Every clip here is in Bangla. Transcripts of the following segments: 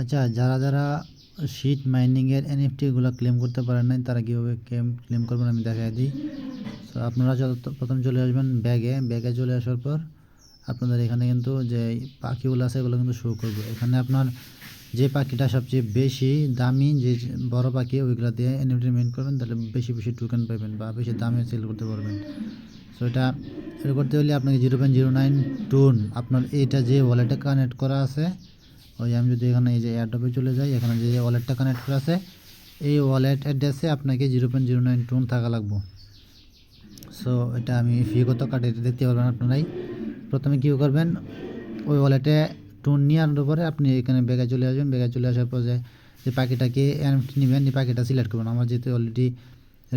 আচ্ছা যারা যারা শিট মাইনিংয়ের এনএফটিগুলো ক্লেম করতে পারেন নাই, তারা কীভাবে ক্লেম ক্লেম করবেন আমি দেখাই দিই। তো আপনারা যত, প্রথম চলে আসবেন ব্যাগে ব্যাগে চলে আসার পর আপনাদের এখানে কিন্তু যে পাখিগুলো আছে, এগুলো কিন্তু শো করবে। এখানে আপনার যে পাখিটা সবচেয়ে বেশি দামি, যে বড় পাখি, ওইগুলো দিয়ে এনএফটি মেন করবেন, তাহলে বেশি বেশি টোকেন পাবেন বা বেশি দামে সেল করতে পারবেন। সো এটা এটা করতে হলে আপনাকে জিরো পয়েন্ট জিরো নাইন টুন আপনার এইটা যে ওয়ালেটে কানেক্ট করা আছে ওই আমি যদি এখানে এই যে এয়ারডপে চলে যাই, এখানে যে ওয়ালেটটা কানেক্ট করা আছে, এই ওয়ালেট অ্যাড্রেসে আপনাকে জিরো পয়েন্ট জিরো নাইন টুন থাকা লাগবো। সো এটা আমি ফি কত কাটে এটা দেখতে পারবেন আপনারাই। প্রথমে কী করবেন, ওই ওয়ালেটে টুন নিয়ে আনার পরে আপনি এখানে ব্যাগে চলে আসবেন। ব্যাগে চলে আসার পর যে পাখিটাকে এনএফটি নেবেন, এই পাখিটা সিলেক্ট করবেন। আমার যেহেতু অলরেডি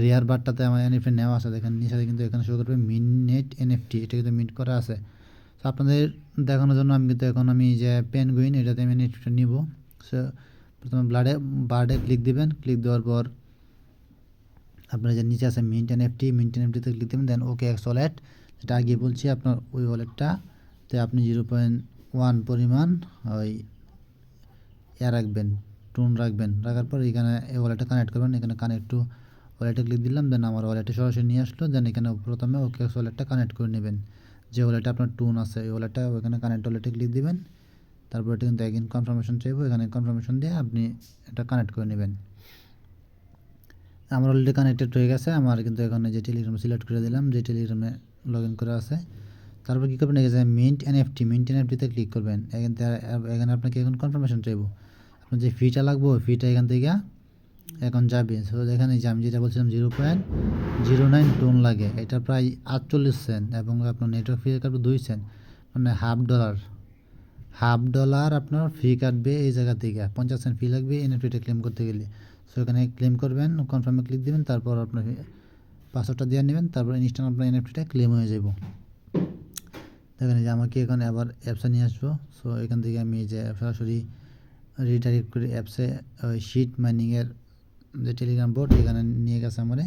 রেয়ার বারটাতে আমার এনএফটি নেওয়া আছে, দেখেন নিচে কিন্তু এখানে শুরু করবে মিননেট এনএফটি এটা কিন্তু মিট করা আছে। তো আপনাদের দেখানোর জন্য আমি কিন্তু এখন আমি যে পেন গুইন এটাতে আমি এনএফটিটা নিব। সো প্রথমে ব্লাডে বার্ডে ক্লিক দিবেন। ক্লিক দেওয়ার পর আপনার যে নিচে আছে মিন্ট এনএফটি মিন্ট এনএফটিতে ক্লিক দেবেন। দেন ওকে এক্স ওয়ালেট যেটা আগে বলছি, আপনার ওই ওয়ালেটটা তো আপনি জিরো পয়েন্ট ওয়ান পরিমাণ ওই ইয়া রাখবেন টুন রাখবেন। রাখার পর এখানে এই ওয়ালেটটা কানেক্ট করবেন। এখানে কানেক্ট টু ওয়ালেটে ক্লিক দিলাম। দেন আমার ওয়ালেটে সরাসরি নিয়ে আসলো। দেন এখানে প্রথমে ওকে এক্স ওয়ালেটটা কানেক্ট করে নেবেন। যে ওয়ালেটে আপনার টুন আছে এই ওয়ালেটটা ওখানে কানেক্ট ওয়ালেটে ক্লিক দিবেন। তারপর এটা কিন্তু একদিন কনফার্মেশন চাইব এখানে কনফার্মেশন দিয়ে আপনি এটা কানেক্ট করে নেবেন। আমার অলরেডি কানেক্টেড হয়ে গেছে, আমার কিন্তু এখানে যে টেলিগ্রাম সিলেক্ট করে দিলাম, যে টেলিগ্রামে লগ ইন করা আছে। তারপর কী করবেন এখানে mint N NFT mint N এনএফটিতে click করবেন। এখান থেকে এখানে আপনাকে এখন কনফার্মেশন চাইব। আপনার যে ফিটা লাগবো ফিটা এখান থেকে এখন যাবে। সো এখানে যে আমি যেটা বলছিলাম zero point zero nine ton লাগে। এটা প্রায় আটচল্লিশ সেন্ট এবং আপনার নেটওয়ার্ক ফি কাটবে দুই সেন্ট মানে হাফ ডলার হাফ ডলার আপনার ফি কাটবে এই জায়গা থেকে। পঞ্চাশ সেন্ট ফি লাগবে এনএফটিটা ক্লেম করতে গেলে। সো এখানে ক্লেম করবেন কনফার্মে ক্লিক দেবেন, তারপর আপনার পাসওয়ার্ডটা দিয়ে নেবেন, তারপর ইনস্ট্যান্ট আপনার এনএফটিটা ক্লেম হয়ে যাব। দেখেন যে আমাকে এখানে আবার অ্যাপসে নিয়ে আসব। সো এখান থেকে আমি যে সরাসরি রিডাইরেক্ট করে অ্যাপসে ওই শিট মাইনিংয়ের টেলিগ্রাম বোর্ড এখানে নিয়ে গেছে আমার।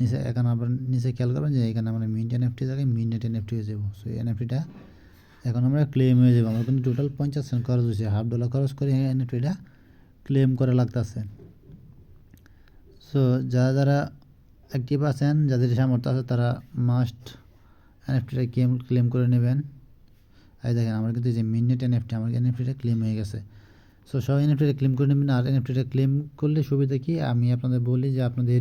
নিচে এখানে আবার নিচে খেয়াল করবেন যে এখানে আমরা মিন্ট এনএফটি জায়গায় মিন্ট এনএফটি হয়ে যাব সো এনএফটিটা এখন আমরা ক্লেম হয়ে যাব। আমার কিন্তু টোটাল পঞ্চাশ সেন্ট খরচ হয়েছে। হাফ ডলার খরচ করে এনএফটিটা ক্লেম করা লাগতেছে। সো যারা যারা অ্যাক্টিভ আছেন, যাদের সামর্থ্য আছে, তারা মাস্ট এনএফটিটা ক্লেম ক্লেম করে নেবেন। এই দেখেন, আমার কিন্তু যে মিনিট এনএফটি আমার এনএফটিটা ক্লেম হয়ে গেছে। সো সব এনএফটিটা ক্লেম করে নেবেন আর এনএফটিটা ক্লেম করলে সুবিধা কি? আমি আপনাদের বলি যে আপনাদের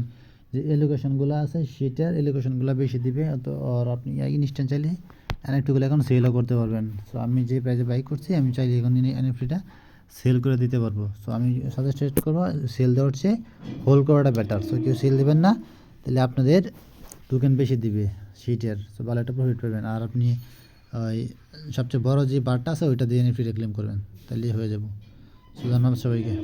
যে এলোকেশনগুলো আছে, সেটার এলোকেশনগুলো বেশি দিবে। তো আর আপনি ইনস্ট্যান্ট চাইলে এনএফটিগুলো এখন সেলও করতে পারবেন। সো আমি যে প্রাইজে বাই করছি, আমি চাইলে এখন এনএফটিটা সেল করে দিতে পারব। সো আমি সাজেস্ট করব সেল দেওয়ার চেয়ে হোল্ড করাটা বেটার সো কেউ সেল দেবেন না, তাহলে আপনাদের টোকেন বেশি দিবে সিটের। সো ভালো একটা প্রফিট পাবেন। আর আপনি, ওই সবচেয়ে বড় যে বারটা আছে, ওইটা দিয়ে এনএফটি ক্লেম করবেন। তাহলেই হয়ে যাব। സുധർമ്മ ശോയ്ക്ക്